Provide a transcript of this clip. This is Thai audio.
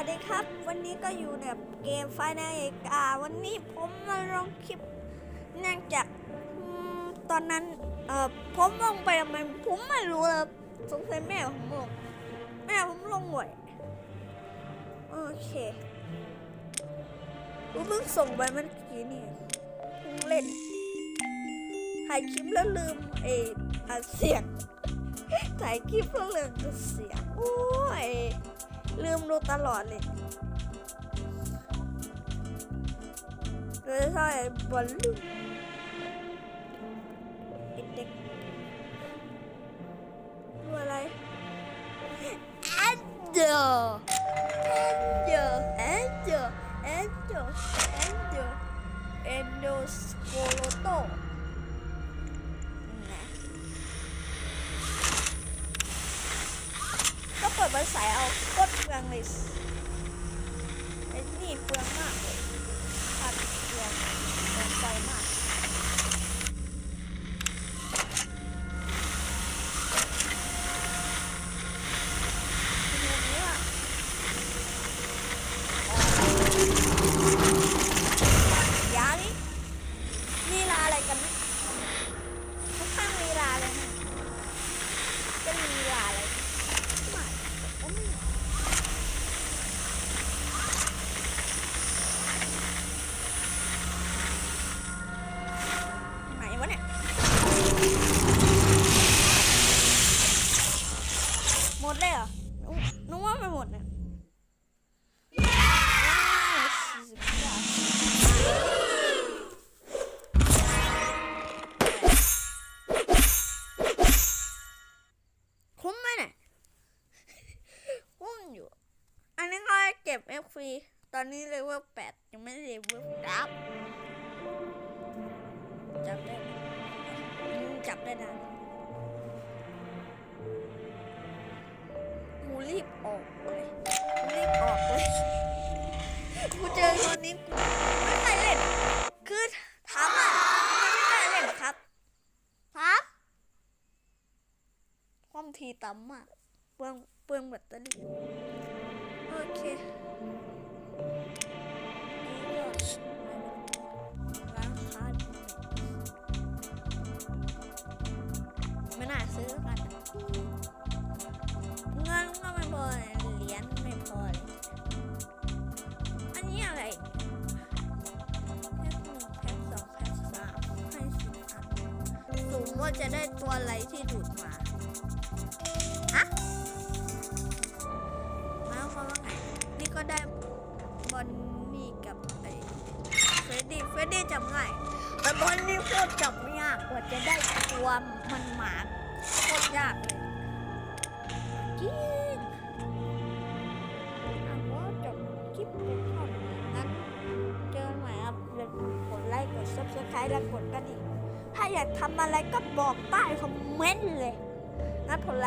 วัสดีครับ วันนี้ก็อยู่ในเกมไฟในเอกาวันนี้ผมมาลงคลิปเนื่องจากตอนนั้นเอ่อผมลงไปทำไมผมไม่รู้เลยสงสัยแม่ผมลงแม่ผมลงบ่อยโอเคผมเพิ่งส่งไปเมื่อกี้นี่เพิ่งเล่นถ่ายคลิปแล้วลืมเอออัดเสียงถ่ายคลิปแล้วลืมเสียงโอ้ย ลืมดูตลอดเลยเลยใช่บอลลูนเด็กดูอะไรแอนเจอแอนเจอแอนเจอแอนเจอแอนเจอแอนโดสโกโลโตก็เปิดภาษาเอาโคตร เปลืองเลยไอ้นี่เปลืองมากเลยพัดเปลืองเปลืองไฟมาก เป็นแบบนี้อะยานี่ลีลาอะไรกันนะค่อนข้างลีลาเลยนะจะลีลาอะไรไม่ผมไม่ไหนวะเนี่ย หมดเลยเหรอ นึกนึกว่าไม่หมดนะสี่สิบเก้าคุ้มไหมเนี่ยคุ้มอยู่ อันนี้ก็เก็บเอฟฟรีตอนนี้เลเวลแปดยังไม่เลเวลดับจับได้จับได้นาน ทีต่ำมากเปลืองเปลืองแบตเตอรี่โอเคนี่ก็ร้านค้าไม่น่าซื้อกัน เงินก็ไม่พอเหรียญไม่พอเลยอันนี้อะไรแพ็คหนึ่งแพ็คสองแพ็คสามให้สิบอันสูงว่าจะได้ตัวอะไรที่ดูดมา ก็ได้บอนนี่กับไอ้เฟรดดี้เฟรดดี้จับง่ายแต่บอนนี่โคตรจับยากกว่าจะได้ตัวมันหมาโคตรยากเลยจริงอะก็จบคลิปเป็นเท่านี้งั้นเจอกันใหม่ครับอย่าลืมกดไลค์กด subscribe และกดกระดิ่งถ้าอยากทำอะไรก็บอกใต้คอมเมนต์เลยงั้นผลไลฟ์